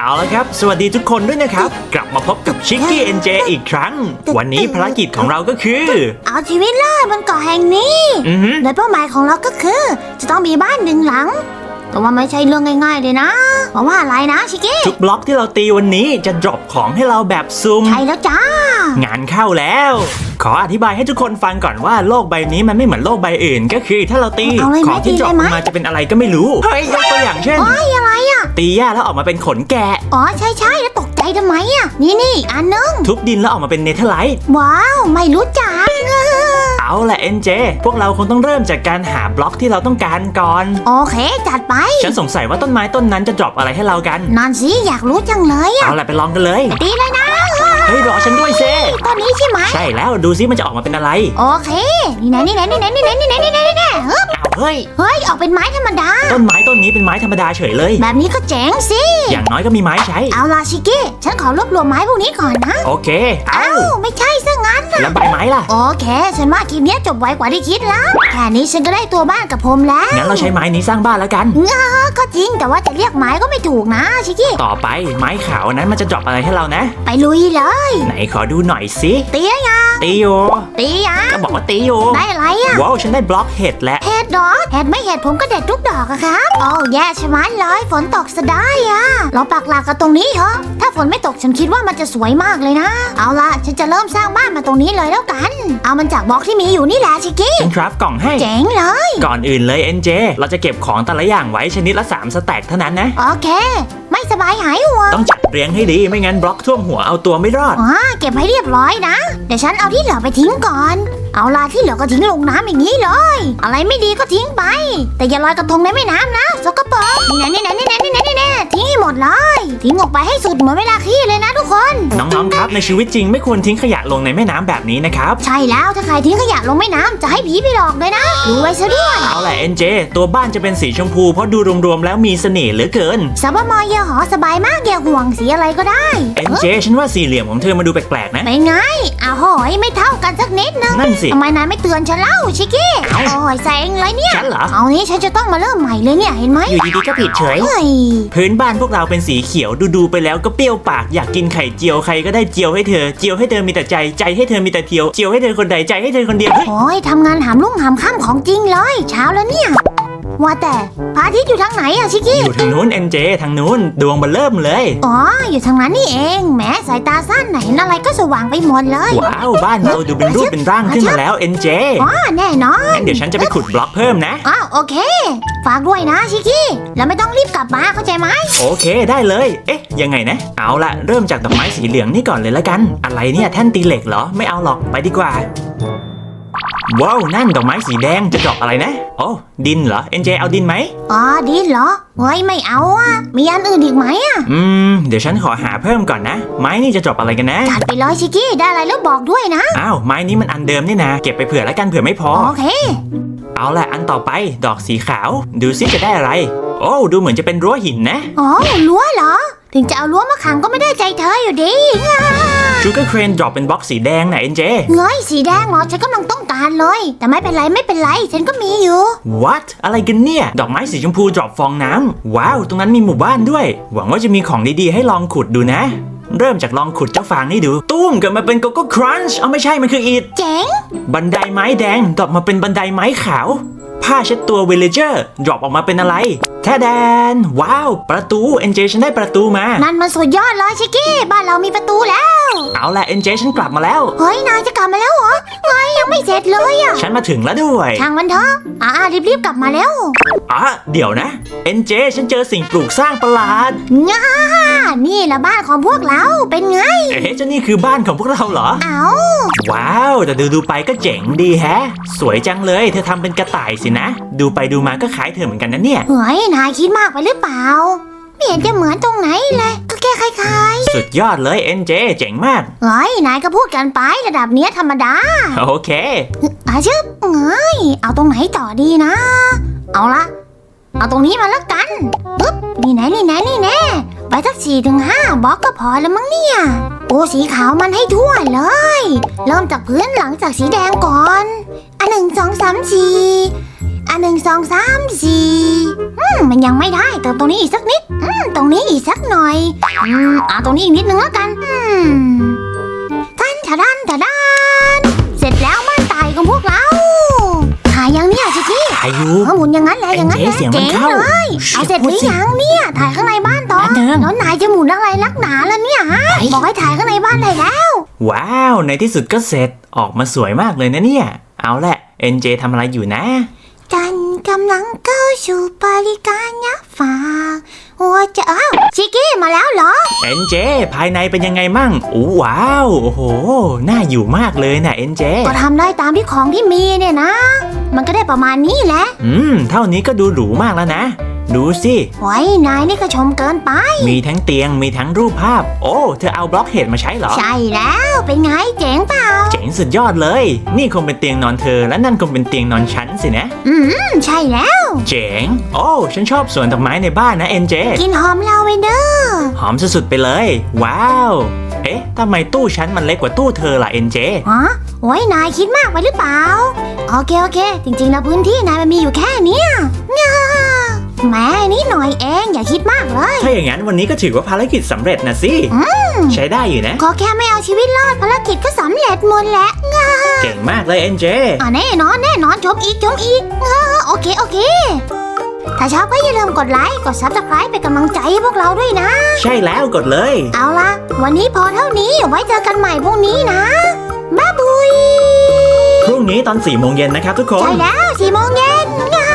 เอาละครับ สวัสดีทุกคนด้วยนะครับ กลับมาพบกับชิคกี้เอ็นเจอีกครั้ง วันนี้ภารกิจของเราก็คือ เอาชีวิตรอดบนเกาะแห่งนี้ อือหือโดยเป้าหมายของเราก็คือ จะต้องมีบ้านหนึ่งหลัง แต่ว่าไม่ใช่เรื่องง่ายๆเลยนะ เพราะว่าอะไรนะชิคกี้ทุกบล็อกที่เราตีวันนี้จะดรอปของให้เราแบบซุ่ม ใช่แล้วจ้างานเข้าแล้ว ขออธิบายให้ทุกคนฟังก่อนว่าโลกใบนี้มันไม่เหมือนโลกใบอื่น ก็คือถ้าเราตีเอาเลยไหมของที่ดรอปตีเลยไหมมาจะเป็นอะไรก็ไม่รู้ เฮ้ยยกตัวอย่างเช่น โอ้ยอะไรอะ ตีหญ้าแล้วออกมาเป็นขนแกะ อ๋อใช่ใช่แล้วตกใจทำไมอะ นี่นี่อีกอันนึง ทุบดินแล้วออกมาเป็นเนเธอร์ไลท์ว้าว ไม่รู้จักเอาแหละเอ็นเจพวกเราคงต้องเริ่มจากการหาบล็อกที่เราต้องการก่อน โอเค จัดไป ฉันสงสัยว่าต้นไม้ต้นนั้นจะดรอปอะไรให้เรากัน นอนสิอยากรู้จังเลยอะเอาแหละไปลองกันเลย ตีเลยนะ เฮ้ยรอฉันด้วยเซตอนนี้ใช่ไหมใช่แล้วดูซิมันจะออกมาเป็นอะไรโอเค นี่ไหนนี่ไหนนี่ไหนนี่ไหนนี่ไหนนี่ไหนนี่ไหนเฮ้ยอ้าวเฮ้ย เฮ้ยออกเป็นไม้ธรรมดา ต้นไม้ต้นนี้เป็นไม้ธรรมดาเฉยเลย แบบนี้ก็เจ๋งสิ อย่างน้อยก็มีไม้ใช้ เอาล่ะชิคกี้ ฉันขอรวบรวมไม้พวกนี้ก่อนนะ โอเค เอ้า เอ้าไม่ใช่ซะ งั้นแล้วใบไม้ล่ะ โอเค ฉันว่าคลิปเนี้ยจบไวกว่าที่คิดแล้ว แค่นี้ฉันก็ได้ตัวบ้านกับผมแล้วงั้นเราใช้ไม้นี้สร้างบ้านแล้วกันเออก็จริงแต่ว่าจะเรียกไม้ก็ไม่ถูกนะชิคกี้ต่อไปไม้ขาวอันนั้นมันจะดรอปอะไรให้เรานะ ไปลุยเลย ไหนขอดูหน่อยสิตีอะยังตีอยู่ตีอะก็บอกว่าตีอยู่ได้อะไรอะว้าวฉันได้บล็อกเห็ดแล้วเห็ดดอกเห็ดไม่เห็ดผมก็เด็ดทุกดอกอะครับโอ้แย่ชะมัดเลยฝนตกซะได้อะเราปักหลักกันตรงนี้เถอะถ้าฝนไม่ตกฉันคิดว่ามันจะสวยมากเลยนะ เอาล่ะฉันจะเริ่มสร้างบ้านมาตรงนี้เลยแล้วกัน เอามันจากบล็อกที่มีอยู่นี่แหละชิคกี้ฉันคราฟกล่องให้ เจ๋งเลย ก่อนอื่นเลยเอ็นเจเราจะเก็บของแต่ละอย่างไว้ชนิดละ3สแต็กเท่านั้นนะ โอเค ไม่สบายหายห่วงต้องจัดเรียงให้ดีไม่งั้นบล็อกท่วมหัวเอาตัวไม่รอด อ๋อเก็บให้เรียบร้อยนะ เดี๋ยวฉันเอาที่เหลือไปทิ้งก่อน เอาล่ะที่เหลือก็ทิ้งลงน้ำอย่างนี้เลย อะไรไม่ดีก็ทิ้งไป แต่อย่าลอยกระทงในแม่น้ำนะสกปรกนี่นะนี่นะนี่นะนี่นะนี่นะ ทิ้งให้หมดเลยทิ้งออกไปให้สุดเหมือนเวลาขี้เลยนะทุกคน น้องๆ ครับ ในชีวิตจริงไม่ควรทิ้งขยะลงในแม่น้ำแบบนี้นะครับ ใช่แล้วถ้าใครทิ้งขยะลงแม่น้ำจะให้ผีไปหลอกเลยนะดูไว้ซะด้วยเอาแหละเอ็นเจตัวบ้านจะเป็นสีชมพูเพราะดูรวมๆแล้วมีเสน่ห์เหลือเกินสับมอเยหอสบายมากอย่าห่วงสีอะไรก็ได้เอ็นเจฉันว่าสี่เหลี่ยมของเธอมาดูแปลกๆนะเป็นไงอ้าวโหยไม่เท่ากันสักนิดนึงนั่นสิ ทำไมนายไม่เตือนฉันเล่าชิคกี้เอ้าโอ้ยแซงเลยเนี่ย ฉันเหรอ เอานี้ฉันจะต้องมาเริ่มใหม่เลยเนี่ยเห็นไหมอยู่ดีๆก็ผิดเฉย เฮ้ย พื้นบ้านพวกเราเป็นสีเขียวดูๆไปแล้วก็เปรี้ยวปากอยากกินไข่เจียวใครก็ได้เจียวให้เธอเจียวให้เธอมีแต่ใจใจให้เธอมีแต่เทียวเจียวให้เธอคนใดใจให้เธอคนเดียวเฮ้ยโอ้ยทำงานหามรุ่งหามค่ำของจริงเลย เช้าแล้วเนี่ย ว่าแต่พระอาทิตย์อยู่ทางไหนอะชิคกี้อยู่ทางนู้นเอ็นเจทางนู้นดวงมันเริ่มเลย อ๋อ อยู่ทางนั้นนี่เองแหม้สายตาสั้นไหนะเห็นอะไรก็สว่างไปหมดเลยว้าวบ้านเราดูเป็นรูปเป็นร่างขึ้นมาแล้วเอ็นเจอ๋อแน่นอน งั้นเดี๋ยวฉันจะไปขุดบล็อกเพิ่มนะอ๋อโอเค ฝากด้วยนะชิคกี้ แล้วไม่ต้องรีบกลับมาเข้าใจไหมโอเคได้เลย เอ๊ะ ยังไงนะ เอาละเริ่มจากดอกไม้สีเหลืองนี่ก่อนเลยละกัน อะไรเนี่ยแท่นตีเหล็กเหรอไม่เอาหรอกไปดีกว่า ว้าวนั่นดอกไม้สีแดงจะดอกอะไรนะโอ้ดินเหรอเอ็นเจเอาดินไหมอ๋อดีเหรอเฮ้ยไม่เอาอะมีอันอื่นอีกไหมอะอืมเดี๋ยวฉันขอหาเพิ่มก่อนนะ ไม้นี่จะดอกอะไรกันนะจัดไปเลยชิคกี้ได้อะไรแล้วบอกด้วยนะอ้าวไม้นี้มันอันเดิมนี่นะเก็บไปเผื่อแล้วกันเผื่อไม่พอโอเค เอาละอันต่อไปดอกสีขาว ดูซิจะได้อะไร โอ้ดูเหมือนจะเป็นรั้วหินนะอ๋อรั้วเหรอ ถึงจะเอารั้วมาขังก็ไม่ได้ใจเธออยู่ดีชูการ์เครนดรอปเป็นบล็อกสีแดงนะเอ็นเจเฮ้ยสีแดงเหรอฉันกำลังต้องการเลย แต่ไม่เป็นไรไม่เป็นไร ฉันก็มีอยู่ What อะไรกันเนี่ย ดอกไม้สีชมพูดรอปฟองน้ำว้าว ตรงนั้นมีหมู่บ้านด้วย หวังว่าจะมีของดีๆ ให้ลองขุดดูนะ เริ่มจากลองขุดเจ้าฟางนี่ดู ตุ้มเกิดมาเป็นโกโก้ครันช์เอาไม่ใช่มันคืออิฐเจ๋ง บันไดไม้แดงดรอปมาเป็นบันไดไม้ขาว ผ้าเช็ดตัววิลเลเจอร์ดรอปออกมาเป็นอะไรแท้แดน ว้าว ประตูเอ็นเจฉันได้ประตูมา นั่นมันสุดยอดเลยชิคกี้ บ้านเรามีประตูแล้ว เอาละเอ็นเจฉันกลับมาแล้ว เฮ้ย นายจะกลับมาแล้วเหรอเฮ้ยยังไม่เสร็จเลยอะฉันมาถึงแล้วด้วยช่างมันเถอะอ่ารีบๆกลับมาแล้วอะเดี๋ยวนะเอ็นเจฉันเจอสิ่งปลูกสร้างประหลาดง่านี่แหละบ้านของพวกเราเป็นไง เอ๊ะเจ้านี่คือบ้านของพวกเราเหรอ เอาว้าว แต่ดูดูๆไปก็เจ๋งดีแฮะ สวยจังเลย เธอทำเป็นกระต่ายสินะ ดูไปดูมาก็คล้ายเธอเหมือนกันนะเนี่ยเฮ้ยนายคิดมากไปหรือเปล่า ไม่เห็นจะเหมือนตรงไหนเลย ก็แค่คล้ายสุดยอดเลยเอ็นเจเจ๋งมาก ๆเฮ้ยนายก็พูดกันไประดับเนี้ยธรรมดาโอเค อาชึบเอ้ยเอาตรงไหนต่อดีนะ เอาละเอาตรงนี้มาแล้วกันปึ๊บนี่ไหนนี่ไหนนี่แน่ไปสักสี่ถึงห้าบล็อกก็พอแล้วมั้งเนี่ยปูสีขาวมันให้ทั่วเลย เริ่มจากพื้นหลังจากสีแดงก่อน อันหนึ่งสองสามสี่ อันหนึ่งสองสามสี่อืมมันยังไม่ได้เติมตรงนี้อีกสักนิด อืมตรงนี้อีกสักหน่อย อืมเอาตรงนี้อีกนิดนึงแล้วกัน อืมท่านทะดันทะดันเสร็จแล้วบ้านตายของพวกเราถ่ายยังเนี่ยชิคกี้ถ่ายอยู่เออหมุนอย่างนั้นแหละอย่างนั้นแหละเจ๊เสียงมันเจ๋งเข้าเลยเอาเสร็จหรือยังเนี่ยถ่ายข้างในบ้านต่อแป๊บนึง แล้วนายจะหมุนอะไรลักหนาล่ะเนี่ยฮะบอกให้ถ่ายข้างในบ้านได้แล้ว ว้าว ในที่สุดก็เสร็จ ออกมาสวยมากเลยนะเนี่ย เอาละ NJ ทำอะไรอยู่นะ จันกำลังเข้าสู่บริการยักฝากหัวจะอ้าวชิคกี้มาแล้วเหรอ NJ ภายในเป็นยังไงมั่งอู้ว้าว โอ้โห น่าอยู่มากเลยนะ NJ ก็ทำได้ตามที่ของที่มีเนี่ยนะ มันก็ได้ประมาณนี้แหละ อืม เท่านี้ก็ดูหรูมากแล้วนะ ดูสิไว้นายนี่ก็ชมเกินไป มีทั้งเตียงมีทั้งรูปภาพ โอ้ เธอเอาบล็อกเฮดมาใช้เหรอ ใช่แล้วเป็นไงเจ๋งเปล่า เจ๋งสุดยอดเลย นี่คงเป็นเตียงนอนเธอ และนั่นคงเป็นเตียงนอนฉันสินะ อืมใช่แล้ว เจ๋ง โอ้ ฉันชอบสวนดอกไม้ในบ้านนะ NJ กินหอมลาเวนเดอร์หอมสุดๆไปเลย ว้าว เอ๊ะทำไมตู้ฉันมันเล็กกว่าตู้เธอล่ะ NJ ฮะโอ้ยนายคิดมากไปหรือเปล่า โอเคโอเค จริงๆแล้วพื้นที่นายมันมีอยู่แค่เนี้ยง่า แหม่นิดหน่อยเองอย่าคิดมากเลย ถ้าอย่างนั้นวันนี้ก็ถือว่าภารกิจสำเร็จนะสิใช้ได้อยู่นะ ขอแค่ไม่เอาชีวิตรอดภารกิจก็สำเร็จหมดแล้วง่าเก่งมากเลย NJ อะแน่นอนแน่นอนชมอีกชมอีกง่าโอเคโอเค ถ้าชอบก็อย่าลืมกดไลค์กด subscribe เป็นกำลังใจให้พวกเราด้วยนะ ใช่แล้วกดเลย เอาละวันนี้พอเท่านี้ไว้เจอกันใหม่พรุ่งนี้นะบ๊ายบุยพรุ่งนี้ตอน4โมงเย็นนะครับทุกคน ใช่แล้วสี่โมงเย็นง่า